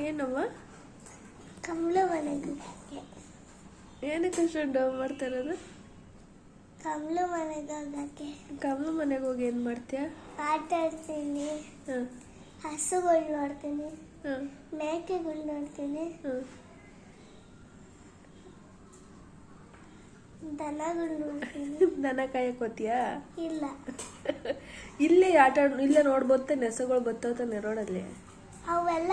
ಏನವ್ವ ಕಮಲ ಮನೆಗೆ ಏನಕ್ಕೆ ಅಷ್ಟೊಂದು ಮಾಡ್ತಾ ಇರೋದು? ಕಮಲ ಮನೆಗೆ ಹೋಗಕ್ಕೆ ಕಮಲ ಮನೆಗೆ ಹೋಗಿ ಏನು ಮಾಡ್ತೀಯ? ಆಟ ಆಡ್ತೀನಿ. ಹಾಂ. ಹಸುಗಳು ನೋಡ್ತೀನಿ. ಹಾಂ. ಮೇಕೆಗಳು ನೋಡ್ತೀನಿ. ಹಾಂ. ದನಗಳು ನೋಡ್ತೀನಿ. ದನ ಕಾಯಕ್ಕೆ ಹೋಗ್ತೀಯಾ? ಇಲ್ಲ. ಇಲ್ಲೇ ಆಟ ಇಲ್ಲೇ ನೋಡ್ಬೋದು ತಾನೆ ಹಸುಗಳು ಬತ್ತೋತಾನೆ ತಾನೆ ರೋಡಲ್ಲಿ ಅವೆಲ್ಲ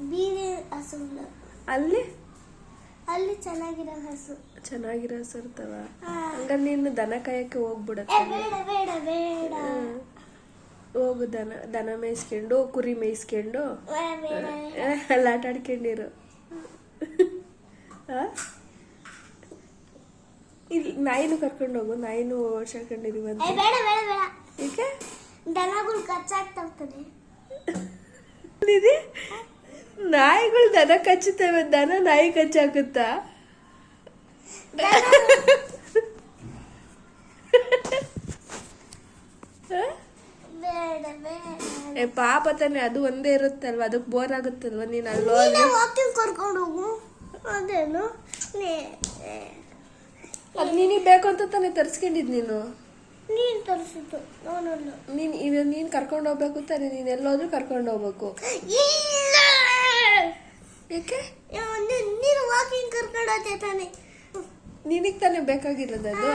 ಬೀದಿ ಹಸುಗಳು. ಅಲ್ಲಿ? ಅಲ್ಲಿ ಚೆನ್ನಾಗಿರೋ ಹಸು. ಚೆನ್ನಾಗಿರೋ ಹಸು ಇರ್ತಾವ. ಹಂಗಲ್ಲಿ ಹಂಗಾರೆ ನೀನು ದನ ಕಾಯಕ್ಕೆ ಹೋಗ್ಬಿಡತ್ತೆ. ಬೇಡ ಬೇಡ ಬೇಡ. ಹೋಗು ದನ ದನ ಮೇಯಿಸ್ಕೊಂಡು ಕುರಿ ಮೇಯಿಸ್ಕೊಂಡು. ಆ? ಇಲ್ಲಿ ನಾಯಿನೂ ಕರ್ಕೊಂಡು ಹೋಗು. ನಾಯಿನೂ ಓಡ್ಸಾಕೊಂಡಿದೀವಂತ ಅಂತ ದನಗಳು ಖರ್ಚಾಗ್ತಾ ಹೋಗ್ತದೆ ನಿಧಿ ನಾಯಿಗಳು ದನ ಕಚ್ಚುತ್ತವೆ ದನ ನಾಯಿ ಕಚ್ಚಾಕುತ್ತಾ? ಏ ಪಾಪ ತಾನೆ ಅದು ಒಂದೇ ಇರುತ್ತಲ್ವ? ಅದಕ್ಕೆ ಬೋರ್ ಆಗುತ್ತಲ್ವ? ನೀನು ಅಲ್ಲೋ ಕರ್ಕೊಂಡು ಹೋಗು. ಅದೇನು? ಅದು ನಿನಗೆ ಬೇಕು ಅಂತ ತಾನೇ ತರಿಸ್ಕೊಂಡಿದ್ ನೀನು? ನೀನ್ ತರಿಸಿದ್ದು ನಾನು ನೀನು ಇವಾಗ ನೀನು ಕರ್ಕೊಂಡು ಹೋಗ್ಬೇಕು ತಾನೆ ನೀನು ಎಲ್ಲೋದ್ರೂ ಕರ್ಕೊಂಡು ಹೋಗ್ಬೇಕು. ಇಲ್ಲ! ಏಕೆ? ನೀನ್- ವಾಕಿಂಗ್ ಕರ್ಕೊಂಡು ಹೋಗ್ತೀಯ ತಾನೆ. ನಿನಗೆ ತಾನೆ ಬೇಕಾಗಿರೋದು ಅದು?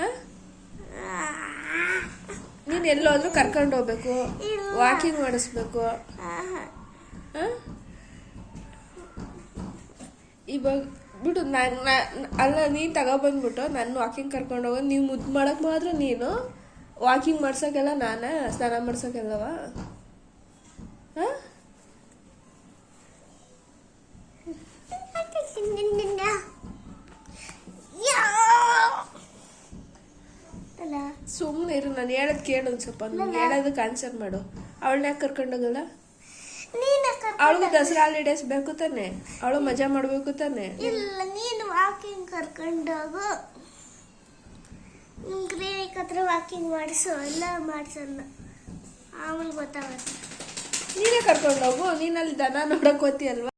ಆ? ನೀನು ಎಲ್ಲೋದ್ರೂ ಕರ್ಕೊಂಡು ಹೋಗ್ಬೇಕು ವಾಕಿಂಗ್ ಮಾಡಿಸ್ಬೇಕು? ಇವಾಗ ಬಿಡು ನಾನು ಅಲ್ಲ, ನೀನು ತಗೊಬಂದ್ಬಿಟ್ಟು ನಾನು ವಾಕಿಂಗ್ ಕರ್ಕೊಂಡು ಹೋಗೋದು ನೀವು ಮುದ್ದು ಮಾಡಕ್ಕೆ ಮಾತ್ರ ನೀನು. ವಾಕಿಂಗ್ ಮಾಡ್ಸೋಕ್ಕೆಲ್ಲ ನಾನೇ? ಸ್ನಾನ ಮಾಡ್ಸೋಕ್ಕೆಲ್ಲವ ಹಾಂ? ಸುಮ್ಮನೆ ಇರು ನಾನು ಹೇಳೋದು ಕೇಳು ಒಂದು ಸ್ವಲ್ಪ. ನಾನು ಹೇಳೋದಕ್ಕೆ ಆನ್ಸರ್ ಮಾಡು. ಅವಳನ್ನ ಯಾಕೆ ಕರ್ಕೊಂಡೋಗಲ್ಲ ಅವಳಿಗೂ ದಸರಾ ಹಾಲಿಡೇಸ್ ಬೇಕು ತಾನೆ? ಅವಳು ಮಜಾ ಮಾಡಬೇಕು ತಾನೆ? ಇಲ್ಲ ನೀನು ವಾಕಿಂಗ್ ಕರ್ಕೊಂಡೋಗು ನಿಮ್ ಕ್ಲಿನಿಕ್ ಹತ್ರ ವಾಕಿಂಗ್ ಮಾಡಿಸು ಎಲ್ಲ ಮಾಡಿಸಲ್ಲ ಆಮೇಲೆ ಗೊತ್ತಾಗುತ್ತೆ. ನೀನೇ ಕರ್ಕೊಂಡೋಗು ಹೋಗು ಅಲ್ಲಿ ದನ ನೋಡಕ್ ಹೋಗ್ತೀಯಲ್ವಾ?